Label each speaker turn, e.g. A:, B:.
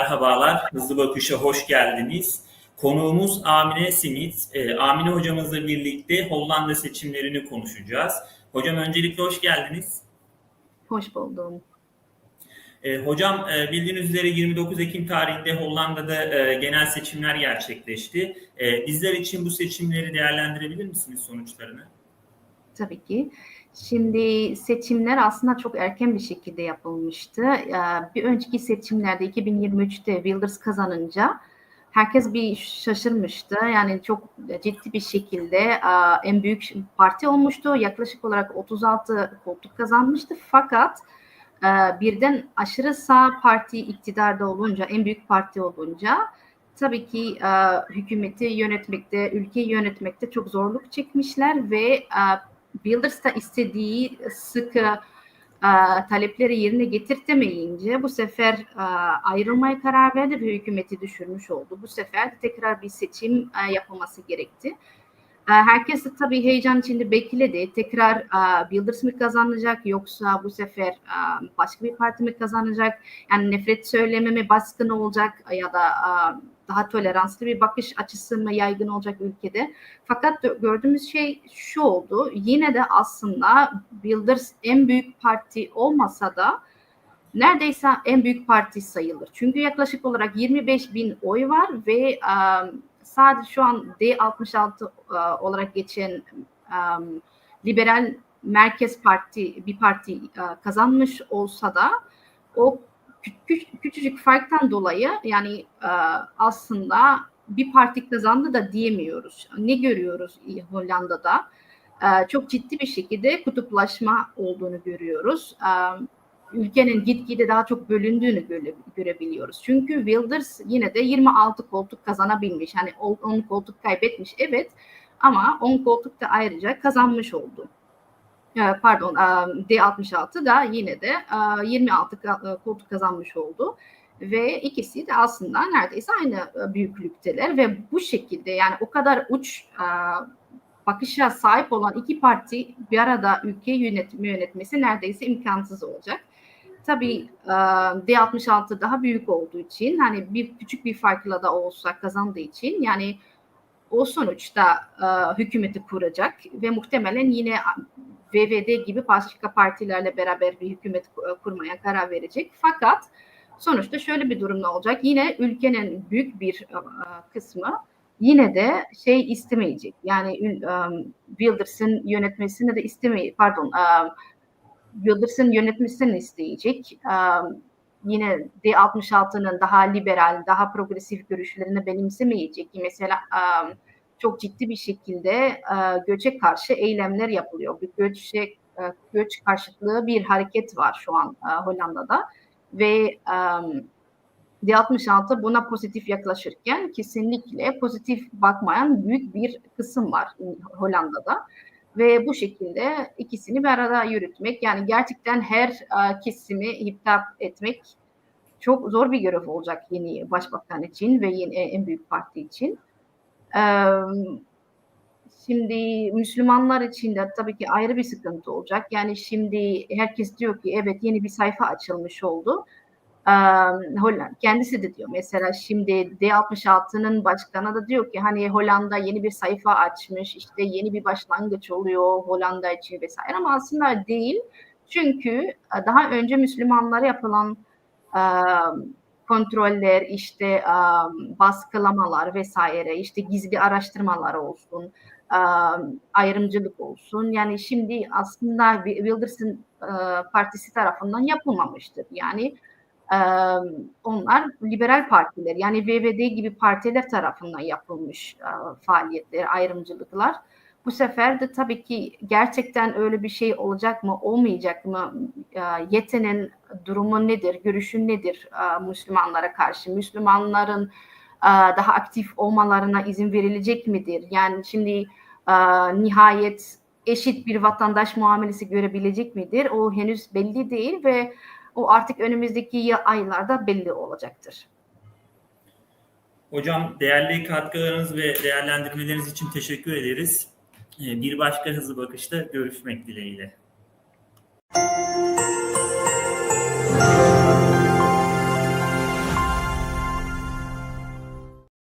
A: Merhabalar, Hızlı Bakış'a hoş geldiniz. Konuğumuz Amine Simit. Ee, Amine hocamızla birlikte Hollanda seçimlerini konuşacağız. Hocam öncelikle hoş geldiniz.
B: Hoş buldum.
A: Ee, hocam e, bildiğiniz üzere 29 Ekim tarihinde Hollanda'da e, genel seçimler gerçekleşti. E, bizler için bu seçimleri değerlendirebilir misiniz sonuçlarını?
B: Tabii ki. Şimdi seçimler aslında çok erken bir şekilde yapılmıştı. Ee, Bir önceki seçimlerde 2023'te Wilders kazanınca herkes bir şaşırmıştı. Yani çok ciddi bir şekilde e, en büyük parti olmuştu. Yaklaşık olarak 36 koltuk kazanmıştı. Fakat e, birden aşırı sağ parti iktidarda olunca, en büyük parti olunca tabii ki e, hükümeti yönetmekte, ülkeyi yönetmekte çok zorluk çekmişler ve Wilders da istediği sıkı e, talepleri yerine getirtemeyince bu sefer e, ayrılmaya karar verdi ve hükümeti düşürmüş oldu. Bu sefer de tekrar bir seçim e, yapılması gerekti. Herkes de tabii heyecan içinde bekledi. Tekrar Wilders mi kazanacak yoksa bu sefer başka bir parti mi kazanacak? Yani nefret söylemi mi baskın olacak ya da daha toleranslı bir bakış açısı mı yaygın olacak ülkede? Fakat gördüğümüz şey şu oldu. Yine de aslında Wilders en büyük parti olmasa da neredeyse en büyük parti sayılır. Çünkü yaklaşık olarak 25 bin oy var ve um, sadece şu an D66 uh, olarak geçen um, liberal merkez parti bir parti uh, kazanmış olsa da o küçücük farktan dolayı yani uh, aslında bir parti kazandı da diyemiyoruz. Ne görüyoruz Hollanda'da? Ee, çok ciddi bir şekilde kutuplaşma olduğunu görüyoruz. Ee, ülkenin gitgide daha çok bölündüğünü göre, görebiliyoruz. Çünkü Wilders yine de 26 koltuk kazanabilmiş. Hani 10 koltuk kaybetmiş evet ama 10 koltuk da ayrıca kazanmış oldu. Ee, pardon D66 da yine de 26 koltuk kazanmış oldu ve ikisi de aslında neredeyse aynı büyüklükteler ve bu şekilde yani o kadar uç e, bakışa sahip olan iki parti bir arada ülkeyi yönetme yönetmesi neredeyse imkansız olacak. Tabii e, D66 daha büyük olduğu için hani bir küçük bir farkla da olsa kazandığı için yani o sonuçta e, hükümeti kuracak ve muhtemelen yine VVD gibi başka partilerle beraber bir hükümet kurmaya karar verecek. Fakat sonuçta şöyle bir durumda olacak. Yine ülkenin büyük bir kısmı yine de şey istemeyecek. Yani um, Wilders'ın yönetmesini de istemeyecek. Pardon, um, Wilders'ın yönetmesini isteyecek. Yine D66'nın daha liberal, daha progresif görüşlerini benimsemeyecek. Mesela çok ciddi bir şekilde uh, göçe karşı eylemler yapılıyor. Bir göçe, uh, göç karşıtlığı bir hareket var şu an uh, Hollanda'da ve um, D66 buna pozitif yaklaşırken kesinlikle pozitif bakmayan büyük bir kısım var Hollanda'da. Ve bu şekilde ikisini bir arada yürütmek yani gerçekten her uh, kesimi hitap etmek çok zor bir görev olacak yeni başbakan için ve yeni en büyük parti için. Şimdi Müslümanlar için de tabii ki ayrı bir sıkıntı olacak. Yani şimdi herkes diyor ki evet yeni bir sayfa açılmış oldu. Hollanda kendisi de diyor mesela şimdi D66'nın başkanı da diyor ki hani Hollanda yeni bir sayfa açmış işte yeni bir başlangıç oluyor Hollanda için vesaire ama aslında değil. Çünkü daha önce Müslümanlara yapılan kontroller işte baskılamalar vesaire işte gizli araştırmalar olsun ayrımcılık olsun. Yani şimdi aslında Wilders'ın partisi tarafından yapılmamıştır. Yani onlar liberal partiler yani VVD gibi partiler tarafından yapılmış faaliyetler, ayrımcılıklar. Bu sefer de tabii ki gerçekten öyle bir şey olacak mı, olmayacak mı? Yetenin durumu nedir, görüşün nedir Müslümanlara karşı? Müslümanların daha aktif olmalarına izin verilecek midir? Yani şimdi nihayet eşit bir vatandaş muamelesi görebilecek midir? O henüz belli değil ve o artık önümüzdeki aylarda belli olacaktır.
A: Hocam değerli katkılarınız ve değerlendirmeleriniz için teşekkür ederiz. Bir başka hızlı bakışta görüşmek dileğiyle.